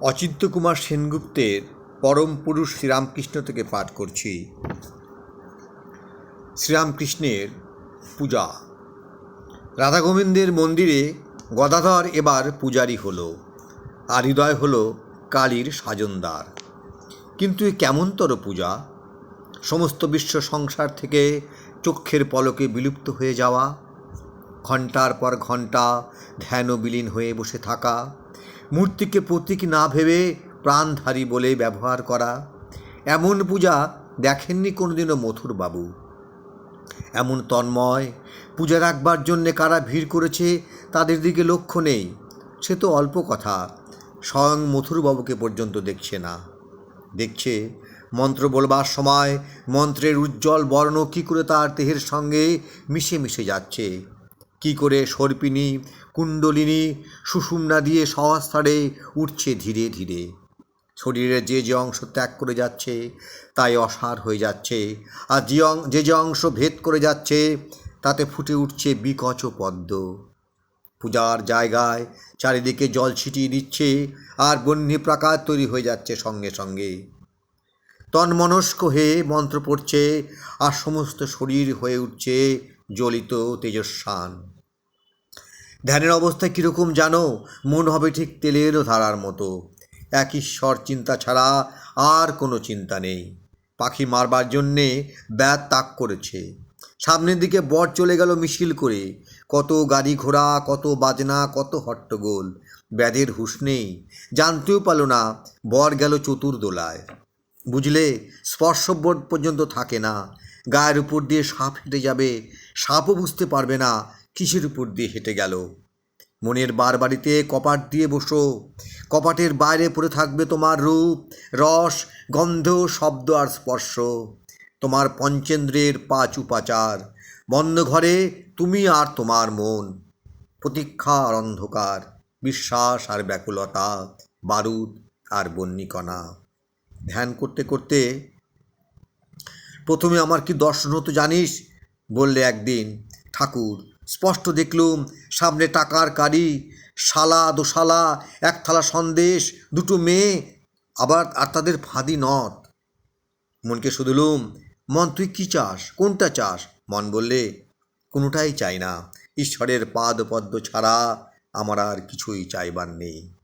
অচিন্ত কুমার সেনগুপ্তের পরম পুরুষ শ্রীরামকৃষ্ণ থেকে পাঠ করছি। শ্রীরামকৃষ্ণের পূজা। রাধা গোবিন্দের মন্দিরে গদাধর এবার পূজারি হলো। আর হৃদয় হলো কালীর সাজনদার। কিন্তু এ কেমনতর পূজা? সমস্ত বিশ্ব সংসার থেকে চক্ষের পলকে বিলুপ্ত হয়ে যাওয়া ঘণ্টার পর ঘণ্টা ধ্যান বিলীন হয়ে বসে থাকা মূর্তিকে প্রতীক না ভেবে প্রাণধারী বলে ব্যবহার করা। এমন পূজা দেখেননি কোনোদিনও মথুরবাবু। এমন তন্ময় পূজা রাখবার জন্যে কারা ভিড় করেছে তাদের দিকে লক্ষ্য নেই। সে তো অল্প কথা, স্বয়ং মথুরবাবুকে পর্যন্ত দেখছে না। দেখছে, মন্ত্র বলবার সময় মন্ত্রের উজ্জ্বল বর্ণ কী করে তার দেহের সঙ্গে মিশে মিশে যাচ্ছে। কি করে সর্পিনী কুণ্ডলিনী, সুষুম্না দিয়ে সহস্তারে উঠছে ধীরে ধীরে। শরীরের যে যে অংশ ত্যাগ করে যাচ্ছে, তাই অসার হয়ে যাচ্ছে। আর যে যে যে অংশ ভেদ করে যাচ্ছে, তাতে ফুটে উঠছে বিকচ পদ্ম। পূজার জায়গায় চারিদিকে জল ছিটিয়ে দিচ্ছে, আর বন্যী প্রাকার তৈরি হয়ে যাচ্ছে সঙ্গে সঙ্গে। তন্মনস্ক হয়ে মন্ত্র পড়ছে, আর সমস্ত শরীর হয়ে উঠছে জ্বলিত তেজস্বান। ধ্যানের অবস্থা কীরকম জানো? মন হবে ঠিক তেলেরও ধারার মতো। এক ঈশ্বর চিন্তা ছাড়া আর কোনো চিন্তা নেই। পাখি মারবার জন্যে ব্যাত তাক করেছে। সামনের দিকে বর চলে গেল মিছিল করে। কত গাড়ি ঘোড়া, কত বাজনা, কত হট্টগোল। ব্যাধের হুঁশ নেই, জানতেও পারল না, বর গেল চতুর্দোলায় বুঝলে স্পর্শবোধ পর্যন্ত থাকে না। গায়ের উপর দিয়ে সাপ হেঁটে যাবে, সাপও বুঝতে পারবে না কিসের উপর দিয়ে হেঁটে গেল? মনের বার বাড়িতে কপাট দিয়ে বসো। কপাটের বাইরে পড়ে থাকবে তোমার রূপ, রস, গন্ধ, শব্দ আর স্পর্শ। তোমার পঞ্চেন্দ্রের পাঁচ উপাচার বন্ধ ঘরে তুমি আর তোমার মন। প্রতীক্ষা আর অন্ধকার, বিশ্বাস আর ব্যাকুলতা, বারুদ আর বন্যিকণা। ধ্যান করতে করতে, প্রথমে আমার কি দর্শন হতো জানিস? বললে একদিন, ঠাকুর স্পষ্ট দেখলুম, সামনে টাকার কারি শালা, দোশালা এক থালা সন্দেশ, দুটো মেয়ে, আবার, আর তাদের ফাঁদি নথ মনকে শুধুলুম, মন তুই কী চাস, কোনটা চাস? মন বললে, কোনোটাই চাই না। ঈশ্বরের পাদ পদ্ম ছাড়া আমার আর কিছুই চাইবার নেই।